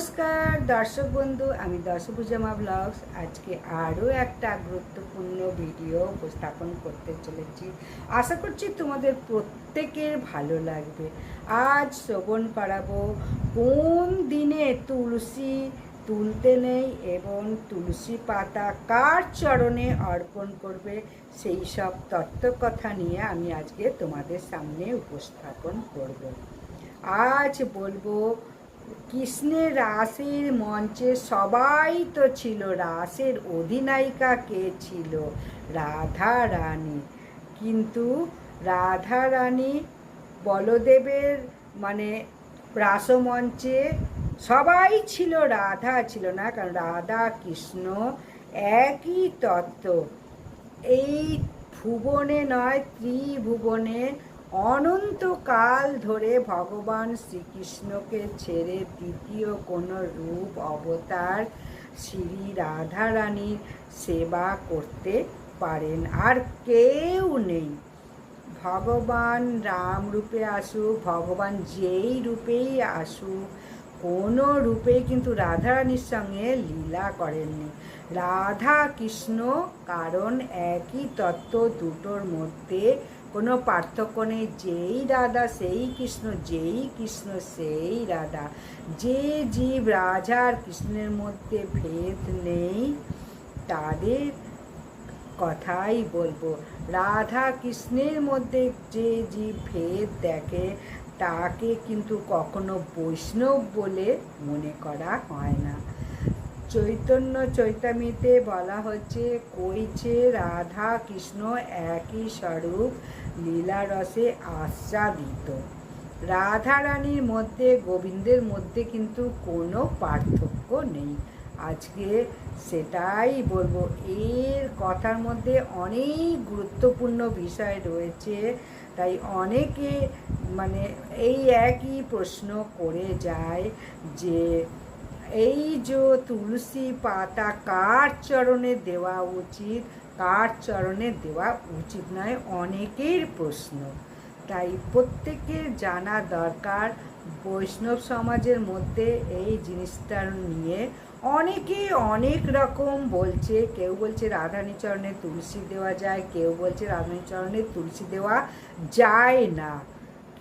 নমস্কার, দর্শক বন্ধু, আমি দশভুজামা ব্লগস। আজকে আরও একটা গুরুত্বপূর্ণ ভিডিও উপস্থাপন করতে চলেছি। আশা করছি তোমাদের প্রত্যেকের ভালো লাগবে। আজ শ্রবণ করাবো কোন দিনে তুলসী তুলতে নেই এবং তুলসী পাতা কার চরণে অর্পণ করবে? সেই সব তত্ত্বকথা নিয়ে আমি আজকে তোমাদের সামনে উপস্থাপন করব। আজ বলব কৃষ্ণের রাসের মঞ্চে সবাই তো ছিল, রাসের অধিনায়িকা কে ছিল? রাধা রানী কিন্তু রাধা রানী বলদেবের মানে রাসমঞ্চে সবাই ছিল, রাধা ছিল না, কারণ রাধা, কৃষ্ণ একই তত্ত্ব। এই ভুবনে নয়, ত্রিভুবনে অনন্তকাল ধরে ভগবান শ্রীকৃষ্ণকে ছেড়ে দ্বিতীয় কোনো রূপ অবতার শ্রী রাধারানীর সেবা করতে পারেন। আর কেউ নেই। ভগবান রাম রূপে আসুক, ভগবান যেই রূপেই আসুক, কোনো রূপেই কিন্তু রাধারানীর সঙ্গে লীলা করেননি। রাধা কৃষ্ণ কারণ একই তত্ত্ব দুটোর মধ্যে কোনো পার্থক্য নেই। যেই রাধা, সেই কৃষ্ণ, যেই কৃষ্ণ, সেই রাধা। যে জীব রাজা আর কৃষ্ণের মধ্যে ভেদ নেই, তাদের কথাই বলব। রাধা কৃষ্ণের মধ্যে যে জীব ভেদ দেখে, তাকে কিন্তু কখনো বৈষ্ণব বলে মনে করা হয় না। চৈতন্য চৈতামিতে বলা হচ্ছে, কইছে, রাধা কৃষ্ণ একই স্বরূপ লীলারসে আস্বাদিত রাধা রানীর মধ্যে, গোবিন্দের মধ্যে কিন্তু কোনো পার্থক্য নেই। আজকে সেটাই বলব। এর কথার মধ্যে অনেক গুরুত্বপূর্ণ বিষয় রয়েছে, তাই অনেকে মানে এই একই প্রশ্ন করে যায় যে এই যে তুলসী পাতা কার চরণে দেওয়া উচিত? কার চরণে দেওয়া উচিত নয়? অনেকের প্রশ্ন। তাই প্রত্যেকের জানা দরকার। বৈষ্ণব সমাজের মধ্যে এই জিনিসটা নিয়ে অনেকে অনেক রকম বলছে। কেউ বলছে রাধানী চরণে তুলসী দেওয়া যায়, কেউ বলছে রাধানী চরণে তুলসী দেওয়া যায় না।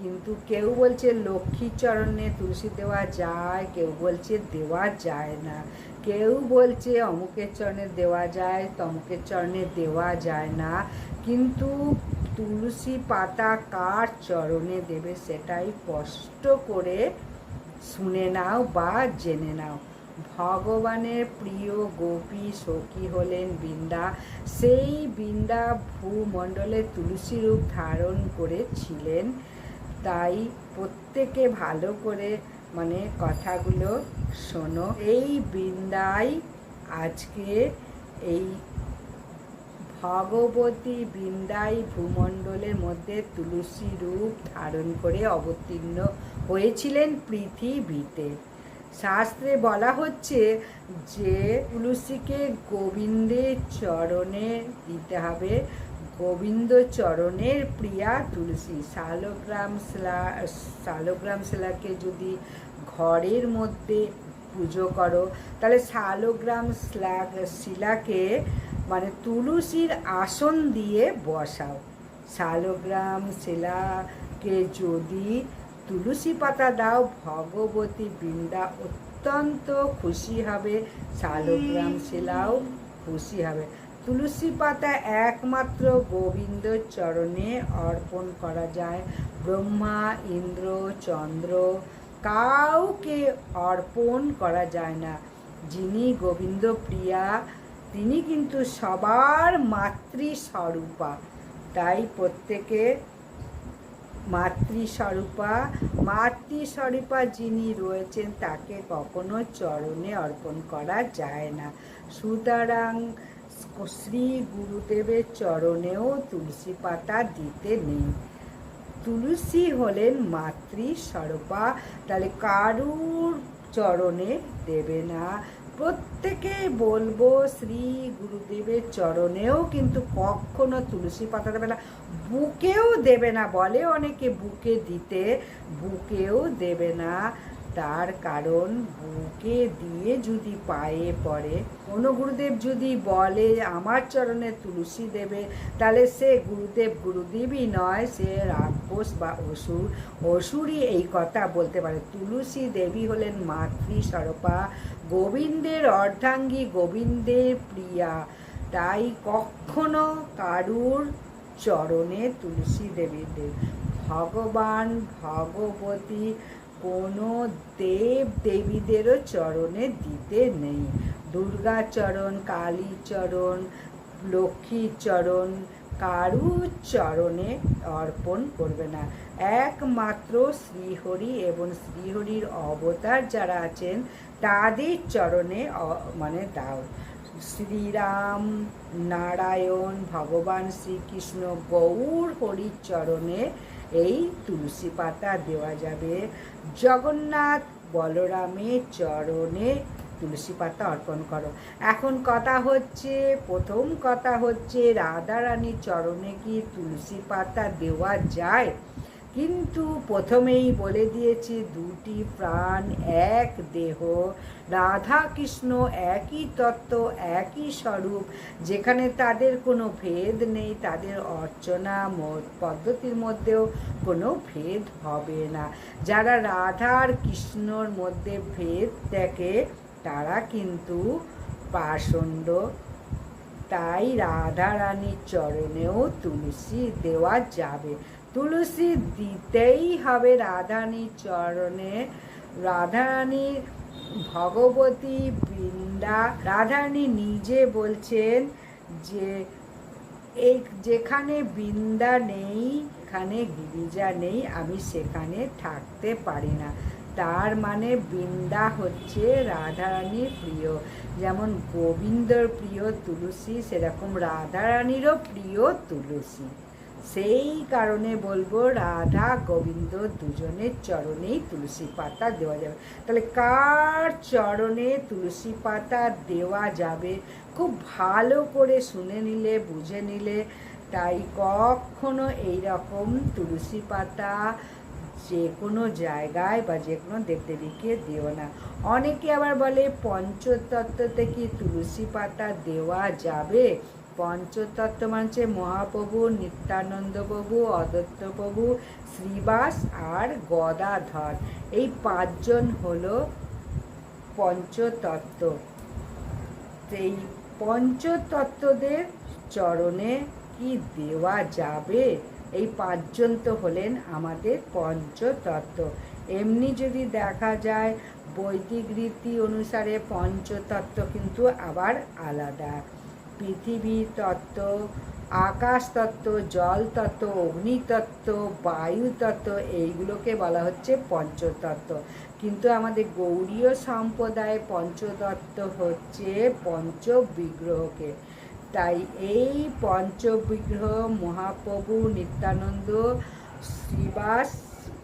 কিন্তু কেউ বলছে লক্ষ্মীর চরণে তুলসী দেওয়া যায়, কেউ বলছে দেওয়া যায় না। কেউ বলছে অমুকের চরণে দেওয়া যায়, তমুকের চরণে দেওয়া যায় না। কিন্তু তুলসী পাতা কার চরণে দেবে সেটাই স্পষ্ট করে শুনে নাও বা জেনে নাও। ভগবানের প্রিয় গোপী সখী হলেন বৃন্দা। সেই বৃন্দা ভূমণ্ডলে তুলসী রূপ ধারণ করেছিলেন। তাই প্রত্যেকে ভালো করে মানে কথাগুলো শোনো। এই বৃন্দাই আজকে এই ভগবতী বৃন্দাই ভূমণ্ডলের মধ্যে তুলসী রূপ ধারণ করে অবতীর্ণ হয়েছিলেন পৃথিবীতে। শাস্ত্রে বলা হচ্ছে যে তুলসীকে গোবিন্দের চরণে দিতে হবে। গোবিন্দ চরণের প্রিয়া তুলসী। শালগ্রাম শিলা, শালগ্রাম শিলাকে যদি ঘরের মধ্যে পুজো করো, তাহলে শালগ্রাম শিলা, শিলাকে মানে তুলসীর আসন দিয়ে বসাও। শালগ্রাম শিলাকে যদি তুলসী পাতা দাও, ভগবতী বৃন্দা অত্যন্ত খুশি হবে। শালগ্রাম শিলাও খুশি হবে। তুলসী পাতা একমাত্র গোবিন্দ চরণে অর্পণ করা যায়। ব্রহ্মা, ইন্দ্র, চন্দ্র কাউকে অর্পণ করা যায় না। যিনি গোবিন্দ প্রিয়া তিনি কিন্তু সবার মাতৃস্বরূপা। তাই প্রত্যেকে মাতৃস্বরূপা মাতৃস্বরূপা যিনি রয়েছেন, তাকে কখনো চরণে অর্পণ করা যায় না। সুতরাং শ্রী গুরুদেবের চরণেও তুলসী পাতা দিতে নেই। তুলসী হলেন মাতৃস্বরূপা তাহলে কারুর চরণে দেবে না। প্রত্যেকে বলব শ্রী গুরুদেবের চরণেও কিন্তু কখনো তুলসী পাতা দেবে না। বুকেও দেবে না বলে অনেকে বুকে দিতে, বুকেও দেবে না। তার কারণ বুকে দিয়ে যদি পায়ে পড়ে কোনো গুরুদেব যদি বলে, আমার চরণে তুলসী দেবে, তাহলে সে গুরুদেব গুরুদেবই নয়, সে রাক্ষস বা অসুর। অসুরই এই কথা বলতে পারে। তুলসী দেবী হলেন মাতৃ স্বরূপা গোবিন্দের অর্ধাঙ্গী গোবিন্দের প্রিয়া। তাই কখনো কারুর চরণে তুলসী দেবী দেব ভগবান ভগবতী কোনো দেব দেবীদেরও চরণে দিতে নেই। দুর্গা চরণ, কালী চরণ লক্ষ্মীর চরণ অর্পণ করবে না। একমাত্র শ্রীহরি এবং শ্রীহরির অবতার যারা আছেন, তাদের চরণে মানে দাও। শ্রীরাম নারায়ণ, ভগবান শ্রীকৃষ্ণ গৌর হরির চরণে এই তুলসী পাতা দেওয়া যাবে। জগন্নাথ, বলরামের চরণে তুলসী পাতা অর্পণ করো। এখন কথা হচ্ছে, প্রথম কথা হচ্ছে রাধারানীর চরণে কি তুলসী পাতা দেওয়া যায়? কিন্তু প্রথমেই বলে দিয়েছি দুটি প্রাণ, এক দেহ। রাধা কৃষ্ণ একই তত্ত্ব, একই স্বরূপ, যেখানে তাদের কোনো ভেদ নেই, তাদের অর্চনা পদ্ধতির মধ্যেও কোনো ভেদ হবে না। যারা রাধা আর কৃষ্ণর মধ্যে ভেদ দেখে, তারা কিন্তু পাষণ্ড। তাই রাধা রানীর চরণেও তুলসী দেওয়া যাবে। তুলসী দিতেই হবে রাধারানীর চরণে। রাধারানী ভগবতী বৃন্দা, রাধারানী নিজে বলছেন যে, এই যেখানে বৃন্দা নেই, এখানে গিরিজা নেই, আমি সেখানে থাকতে পারি না। তার মানে বৃন্দা হচ্ছে রাধারানীর প্রিয়। যেমন গোবিন্দর প্রিয় তুলসী, সেরকম রাধারানীরও প্রিয় তুলসী। সেই কারণে বলব, রাধা গোবিন্দ দুজনের চরণেই তুলসী পাতা দেওয়া যাবে। তাহলে কার চরণে তুলসী পাতা দেওয়া যাবে? খুব ভালো করে শুনে নিলে, বুঝে নিলে, তাই কখনো এই রকম তুলসী পাতা যে কোনো জায়গায় বা যে কোনো দেবদেবীকে দিও না। অনেকে আবার বলে পঞ্চতত্ত্ব থেকে তুলসী পাতা দেওয়া যাবে? পঞ্চতত্ত্ব মানছে মহাপ্রভু নিত্যানন্দ প্রভু অদত্ত প্রভু শ্রীবাস আর গদাধর। এই পাঁচজন হলো পঞ্চতত্ত্ব। এই পঞ্চতত্ত্বদের চরণে কি দেওয়া যাবে? এই পাঁচজন তো হলেন আমাদের পঞ্চতত্ত্ব। এমনি যদি দেখা যায়, বৈদিক রীতি অনুসারে পঞ্চতত্ত্ব কিন্তু আবার আলাদা। পৃথিবী তত্ত্ব, আকাশ তত্ত্ব, জল তত্ত্ব অগ্নিতত্ত্ব বায়ু তত্ত্ব, এইগুলোকে বলা হচ্ছে পঞ্চতত্ত্ব। কিন্তু আমাদের গৌড়ীয় সম্প্রদায়ে পঞ্চতত্ত্ব হচ্ছে পঞ্চবিগ্রহকে। তাই এই পঞ্চবিগ্রহ মহাপ্রভু নিত্যানন্দ শ্রীবাস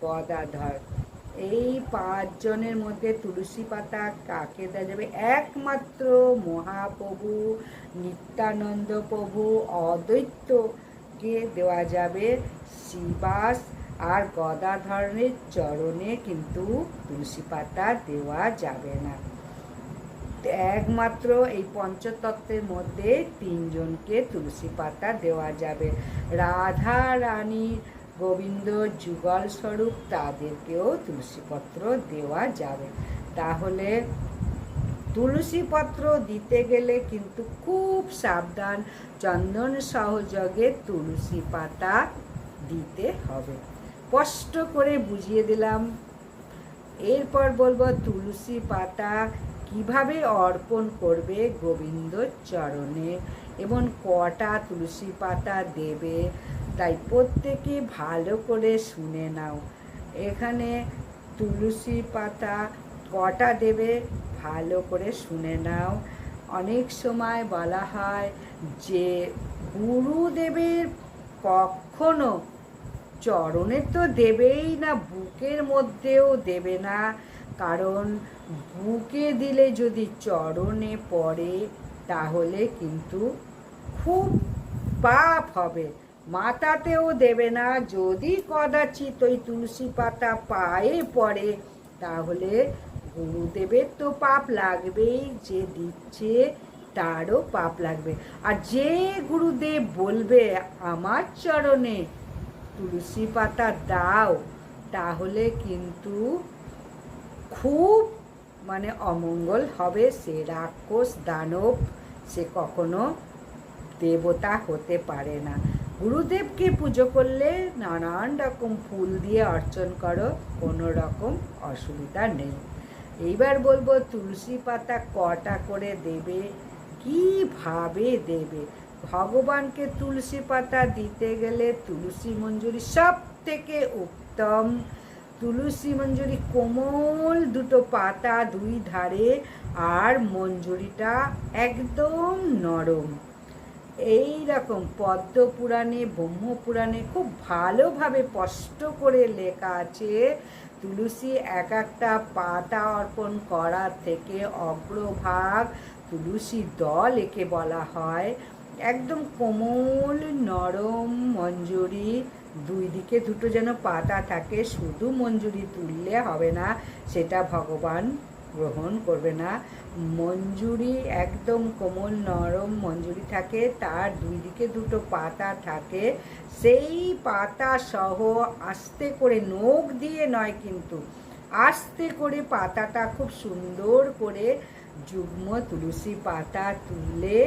গদাধর এই পাঁচজনের মধ্যে তুলসী পাতা কাকে দেওয়া যাবে? একমাত্র মহাপ্রভু, নিত্যানন্দ প্রভু অদ্বৈতকে দেওয়া যাবে? শিবাস আর গদাধরনের চরণে কিন্তু তুলসী পাতা দেওয়া যাবে না। একমাত্র এই পঞ্চতত্ত্বের মধ্যে তিনজনকে তুলসী পাতা দেওয়া যাবে। রাধা রানী গোবিন্দ যুগল স্বরূপ তাদেরকেও তুলসীপত্র দেওয়া যাবে। তাহলে তুলসী পত্র দিতে গেলে কিন্তু খুব সাবধান, চন্দন সহযোগে তুলসী পাতা দিতে হবে। স্পষ্ট করে বুঝিয়ে দিলাম। এরপর বলব তুলসী পাতা কীভাবে অর্পণ করবে গোবিন্দ চরণে? এবং কটা তুলসী পাতা দেবে? তাই প্রত্যেকে ভালো করে শুনে নাও। এখানে তুলসী পাতা কটা দেবে ভালো করে শুনে নাও। অনেক সময় বলা হয় যে গুরুদেবের কখনো চরণে তো দেবেই না, বুকের মধ্যেও দেবে না। কারণ বুকে দিলে যদি চরণে পড়ে, তাহলে কিন্তু খুব পাপ হবে। মাথাতেও দেবে না। যদি কদাচিৎ ওই তুলসী পাতা পায়ে পড়ে, তাহলে গুরুদেবের তো পাপ লাগবেই, যে দিচ্ছে তারও পাপ লাগবে। আর যে গুরুদেব বলবে আমার চরণে, তুলসী পাতা দাও তাহলে কিন্তু খুব মানে অমঙ্গল হবে। সে রাক্ষস দানব, সে কখনো দেবতা হতে পারে না। গুরুদেবকে পুজো করলে নানান রকম ফুল দিয়ে অর্চন করো, কোনো রকম অসুবিধা নেই। এইবার বলব, তুলসী পাতা কটা করে দেবে? কীভাবে দেবে? ভগবানকে তুলসী পাতা দিতে গেলে তুলসী মঞ্জুরি সব থেকে উত্তম। তুলসী মঞ্জুরি কোমল দুটো পাতা দুই ধারে, আর মঞ্জুরিটা একদম নরম। এই রকম পদ্ম পুরাণে ব্রহ্মপুরাণে খুব ভালোভাবে স্পষ্ট করে লেখা আছে, তুলসী এক একটা পাতা অর্পণ করার থেকে অগ্রভাগ তুলসী দল একে বলা হয়। একদম কোমল, নরম মঞ্জুরি, দুই দিকে দুটো যেন পাতা থাকে, শুধু মঞ্জুরি তুললে হবে না, সেটা ভগবান গ্রহণ করবে না। মঞ্জুরি একদম কোমল, নরম মঞ্জুরি থাকে। তার দুই দিকে দুটো পাতা থাকে। সেই পাতা সহ আস্তে করে নখ দিয়ে নয় কিন্তু, আস্তে করে পাতাটা খুব সুন্দর করে যুগ্ম তুলসী পাতা তুললে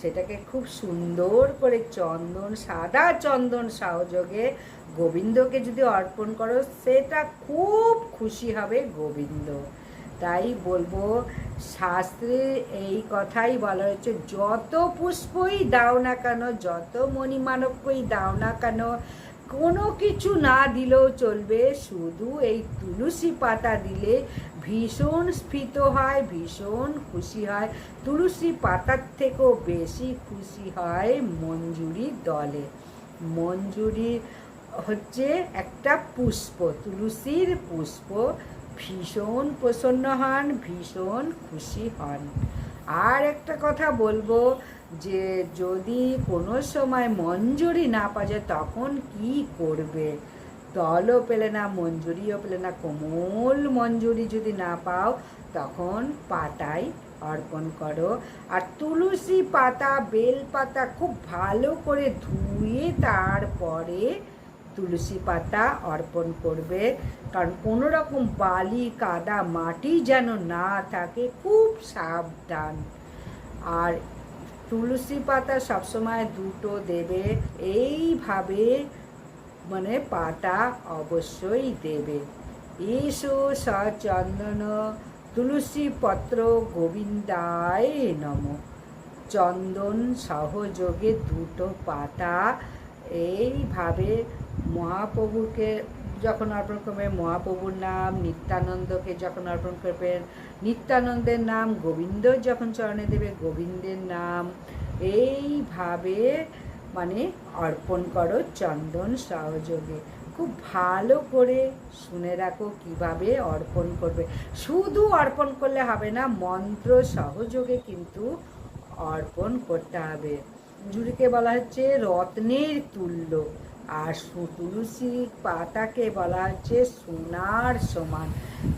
সেটাকে খুব সুন্দর করে চন্দন, সাদা চন্দন সহযোগে গোবিন্দকে যদি অর্পণ করো, সেটা খুব খুশি হবে গোবিন্দ। তাই বলব, শাস্ত্রে এই কথাই বলা হয়েছে, যত পুষ্পই দাও না কেন, যত মণিমানবকেই দাও না কেন, কোনো কিছু না দিলেও চলবে, শুধু এই তুলসী পাতা দিলে ভীষণ স্ফীত হয়, ভীষণ খুশি হয়, তুলসী পাতার থেকেও বেশি খুশি হয় মঞ্জুরি দলে। মঞ্জুরি হচ্ছে একটা পুষ্প, তুলসীর পুষ্প ভীষণ প্রসন্ন হন, ভীষণ খুশি হন। আর একটা কথা বলব যে, যদি কোনো সময় মঞ্জুরি না পাওয়া যায়, তখন কি করবে? দলও পেলে না, মঞ্জুরিও পেলে না, কোমল মঞ্জুরি যদি না পাও, তখন পাতায় অর্পণ করো। আর তুলসী পাতা, বেল পাতা খুব ভালো করে ধুয়ে তারপরে তুলসী পাতা অর্পণ করবে। কারণ কোনো রকম বালি, কাদা, মাটি যেন না থাকে, খুব সাবধান। আর তুলসী পাতা সবসময় দুটো দেবে। এইভাবে মানে পাতা অবশ্যই দেবে। এসো সচন্দন, তুলসী পত্র গোবিন্দায় নম। চন্দন সহযোগে দুটো পাতা। এইভাবে মহাপ্রভুকে যখন অর্পণ করবে মহাপ্রভুর নাম, নিত্যানন্দকে যখন অর্পণ করবেন, নিত্যানন্দের নাম গোবিন্দ যখন চরণে দেবে গোবিন্দের নাম, এইভাবে মানে অর্পণ করো চন্দন সহযোগে। খুব ভালো করে শুনে রাখো কীভাবে অর্পণ করবে। শুধু অর্পণ করলে হবে না, মন্ত্র সহযোগে কিন্তু অর্পণ করতে হবে। জুড়িকে বলা হচ্ছে রত্নের তুল্য। আর তুলসী পাতাকে বলা হচ্ছে সোনার সমান।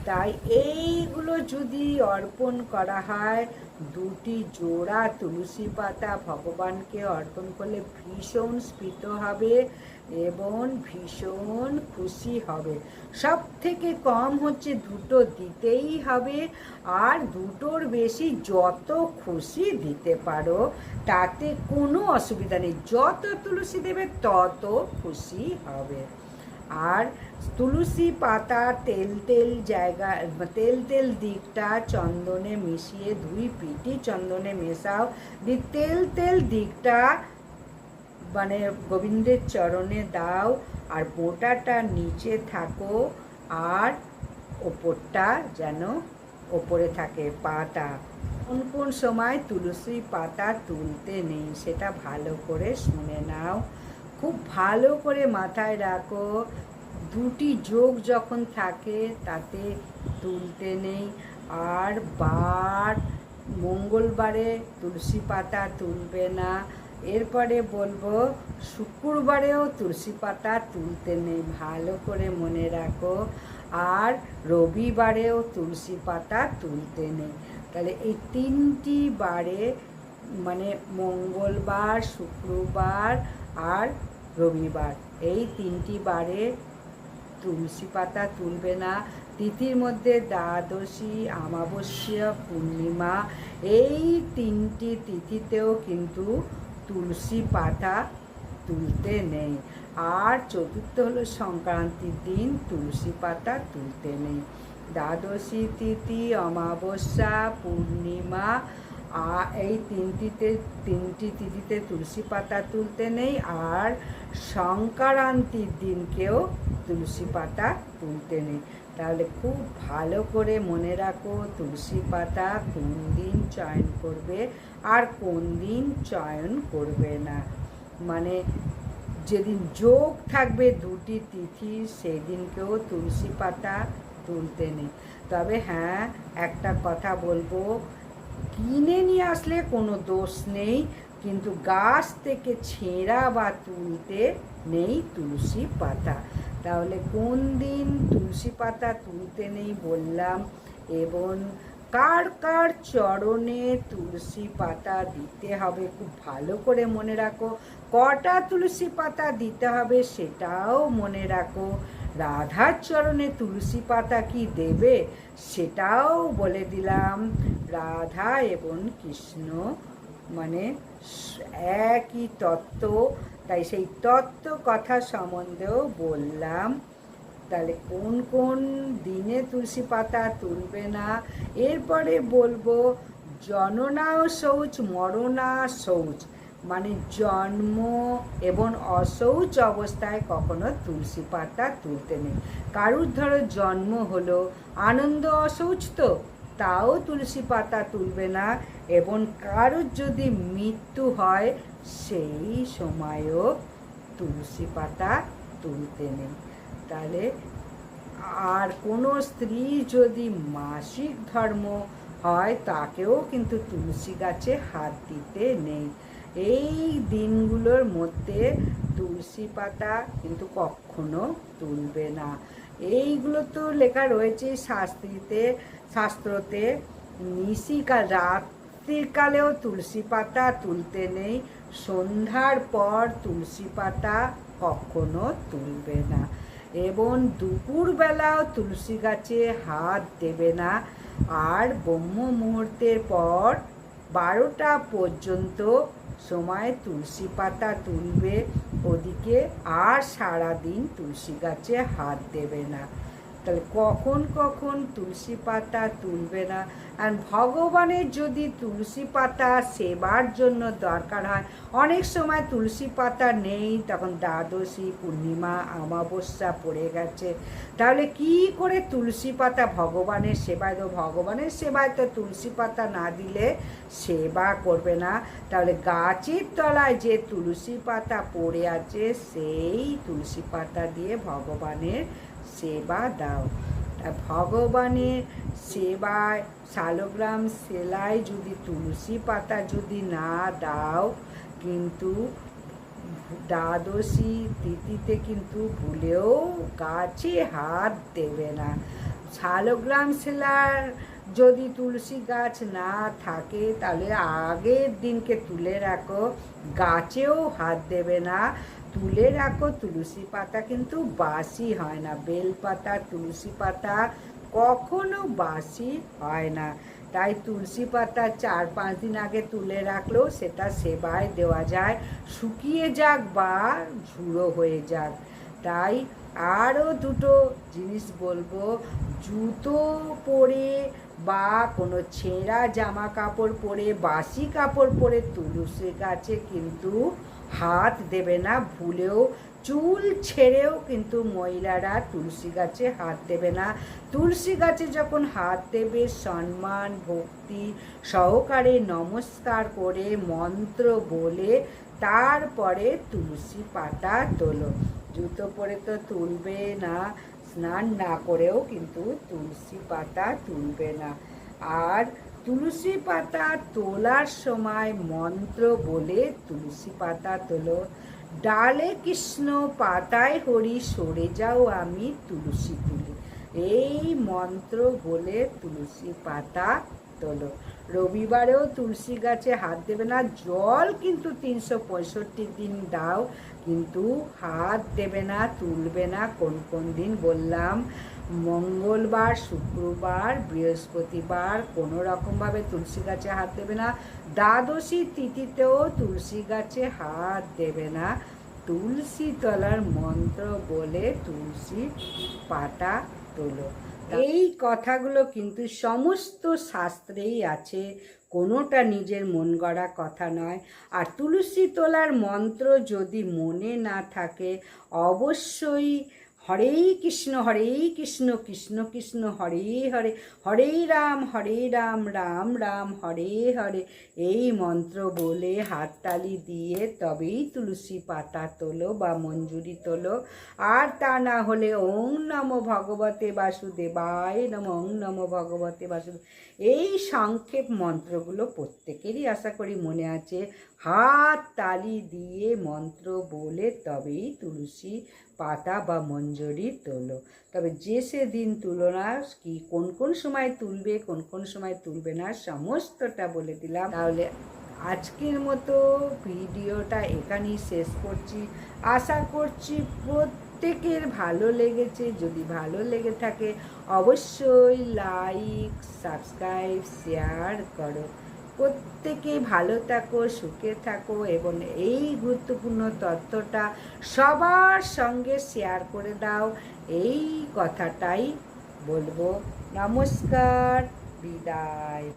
তাই এইগুলো যদি অর্পণ করা হয়, দুটি জোড়া তুলসী পাতা ভগবানকে অর্পণ করলে ভীষণ স্ফীত হবে। এবং ভীষণ খুশি হবে। সব থেকে কম হচ্ছে দুটো দিতেই হবে, আর দুটোর বেশি যত খুশি দিতে পারো, তাতে কোনো অসুবিধা নেই। যত তুলসী দেবে তত খুশি হবে। আর তুলসী পাতা তেল তেল জায়গা, তেল তেল দিকটা চন্দনে মিশিয়ে দুই পিটি চন্দনে মেশাও। দি তেল তেল দিকটা মানে গোবিন্দের চরণে দাও আর বোটাটা নিচে থাকো আর ওপরটা যেন ওপরে থাকে পাতা। কোন কোন সময় তুলসী পাতা তুলতে নেই সেটা ভালো করে শুনে নাও। খুব ভালো করে মাথায় রাখো। দুটি যোগ যখন থাকে তাতে তুলতে নেই। আর বার মঙ্গলবারে তুলসী পাতা তুলবে না। এরপরে বলব, শুক্রবারেও তুলসী পাতা তুলতে নেই। ভালো করে মনে রাখো। আর রবিবারেও তুলসী পাতা তুলতে নেই। তাহলে এই তিনটি বারে মানে মঙ্গলবার, শুক্রবার আর রবিবার, এই তিনটি বারে তুলসী পাতা তুলবে না। তিথির মধ্যে দ্বাদশী, অমাবস্যা, পূর্ণিমা, এই তিনটি তিথিতেও কিন্তু তুলসী পাতা তুলতে নেই। আর চতুর্থ হলো সংক্রান্তির দিন, তুলসী পাতা তুলতে নেই। দ্বাদশী তিথি, অমাবস্যা, পূর্ণিমা এই তিনটিতে, তিনটি তিথিতে তুলসী পাতা তুলতে নেই। আর সংক্রান্তির দিনকেও তুলসী পাতা তুলতে নেই। তাহলে খুব ভালো করে মনে রাখো, তুলসী পাতা কোন দিন চয়ন করবে আর কোন দিন চয়ন করবে না। মানে যেদিন যোগ থাকবে দুটি তিথি, সেদিনকেও তুলসী পাতা তুলতে নেই। তবে হ্যাঁ একটা কথা বলব, কিনে নিয়ে আসলে কোনো দোষ নেই, কিন্তু গাছ থেকে ছেঁড়া বা তুলতে নেই তুলসী পাতা। তাহলে কোন দিন তুলসী পাতা তুলতে নেই বললাম, এবং কার কার চরণে তুলসী পাতা দিতে হবে খুব ভালো করে মনে রাখো। কটা তুলসী পাতা দিতে হবে সেটাও মনে রাখো। রাধার চরণে তুলসী পাতা কি দেবে সেটাও বলে দিলাম। রাধা এবং কৃষ্ণ মানে একই তত্ত্ব তাই সেই তত্ত্ব কথা সম্বন্ধেও বললাম। তাহলে কোন কোন দিনে তুলসী পাতা তুলবে না? এরপরে বলব জননা শৌচ, মরণা শৌচ। মানে জন্ম এবং অশৌচ অবস্থায় কখনো তুলসী পাতা তুলতে নেই। কারুর ধরো জন্ম হলো, আনন্দ অশৌচ তো? তাও তুলসী পাতা তুলবে না, এবং কারোর যদি মৃত্যু হয়, সেই সময়ও তুলসী পাতা তুলতে নেই। তাহলে আর কোনো স্ত্রী যদি মাসিক ধর্ম হয়, তাকেও কিন্তু তুলসী গাছে হাত দিতে নেই। এই দিনগুলোর মধ্যে তুলসী পাতা কিন্তু কখনো তুলবে না। এইগুলো তো লেখা রয়েছে শাস্ত্রীতে শাস্ত্রতে নিশিকাল রাত্রিকালেও তুলসী পাতা তুলতে নেই, সন্ধ্যার পর তুলসী পাতা কখনো তুলবে না এবং দুপুরবেলাও তুলসী গাছে হাত দেবে না। আর ব্রহ্ম মুহূর্তের পর বারোটা পর্যন্ত সময় তুলসী পাতা তুলবে, ওদিকে আর সারাদিন তুলসী গাছে হাত দেবে না। তাহলে কখন কখন তুলসী পাতা তুলবে না? আর ভগবানের যদি তুলসী পাতা সেবার জন্য দরকার হয়, অনেক সময় তুলসী পাতা নেই, তখন দ্বাদশী পূর্ণিমা, অমাবস্যা পড়ে গেছে। তাহলে কি করে তুলসী পাতা ভগবানের সেবায় তো ভগবানের সেবায় তো তুলসী পাতা না দিলে সেবা করবে না। তাহলে গাছের তলায় যে তুলসী পাতা পড়ে আছে, সেই তুলসী পাতা দিয়ে ভগবানের সেবা দাও। ভগবানের সেবায় শালগ্রাম সেলাই যদি তুলসী পাতা যদি না দাও, কিন্তু দ্বাদশী তিথিতে কিন্তু ভুলেও গাছে হাত দেবে না। শালগ্রাম সেলার যদি তুলসী গাছ না থাকে, তাহলে আগের দিনকে তুলে রাখো, গাছেও হাত দেবে না। তুলে রাখো, তুলসী পাতা কিন্তু বাসি হয় না। বেল পাতা, তুলসী পাতা কখনো বাসি হয় না। তাই তুলসী পাতা চার পাঁচ দিন আগে তুলে রাখলেও সেটা সেবায় দেওয়া যায়, শুকিয়ে যাক বা ঝুড়ো হয়ে যাক। তাই আরও দুটো জিনিস বলব। জুতো পরে বা কোনো ছেঁড়া জামা কাপড় পরে, বাসি কাপড় পরে তুলসী গাছে কিন্তু হাত দেবে না, ভুলেও চুল ছেড়েও কিন্তু মহিলারা তুলসী গাছে হাত দেবে না। তুলসী গাছে যখন হাত দেবে, সম্মান, ভক্তি সহকারে নমস্কার করে মন্ত্র বলে তারপরে তুলসী পাতা তোলো। জুতো পরে তো তুলবে না, স্নান না করেও কিন্তু তুলসী পাতা তুলবে না। আর তুলসী পাতা তোলার সময় মন্ত্র বলে তুলসী পাতা তোলো। ডালে কৃষ্ণ, পাতায় হরি, সরে যাও আমি তুলসী তুলি। এই মন্ত্র বলে তুলসী পাতা তোলো। রবিবারেও তুলসী গাছে হাত দেবে না। জল কিন্তু তিনশো পঁয়ষট্টি দিন দাও, কিন্তু হাত দেবে না, তুলবে না। কোন কোন দিন বললাম মঙ্গলবার, শুক্রবার, বৃহস্পতিবার কোনো রকমভাবে তুলসী গাছে হাত দেবে না। দ্বাদশী তিথিতেও তুলসী গাছে হাত দেবে না। তুলসী তলার মন্ত্র বলে তুলসী পাতা তোলো। এই কথাগুলো কিন্তু সমস্ত শাস্ত্রেই আছে। কোনোটা নিজের মন গড়া কথা নয়। আর তুলসী তোলার মন্ত্র যদি মনে না থাকে, অবশ্যই হরে কৃষ্ণ হরে কৃষ্ণ কৃষ্ণ কৃষ্ণ, হরে হরে হরে রাম হরে রাম রাম রাম, হরে হরে। এই মন্ত্র বলে হাততালি দিয়ে তবেই তুলসী পাতা তোলো বা মঞ্জুরি তোলো। আর তা না হলে ওং নম ভগবতে বাসুদেবায় নম, ওং নম ভগবতে বাসুদেব এই সংক্ষেপ মন্ত্রগুলো প্রত্যেকেরই আশা করি মনে আছে। হাত তালি দিয়ে মন্ত্র বলে তবেই তুলসী পাতা বা মঞ্জরি তোলো। তবে যে সেদিন তুলো না কি কোন কোন সময় তুলবে, কোন কোন সময় তুলবে না, সমস্তটা বলে দিলাম। তাহলে আজকের মতো ভিডিওটা এখানেই শেষ করছি। আশা করছি প্রত্যেকের ভালো লেগেছে। যদি ভালো লেগে থাকে, অবশ্যই লাইক, সাবস্ক্রাইব, শেয়ার করো। প্রত্যেকে ভালো থাকো, সুখে থাকো এবং এই গুরুত্বপূর্ণ তথ্যটা সবার সঙ্গে শেয়ার করে দাও। এই কথাটাই বলব। নমস্কার, বিদায়।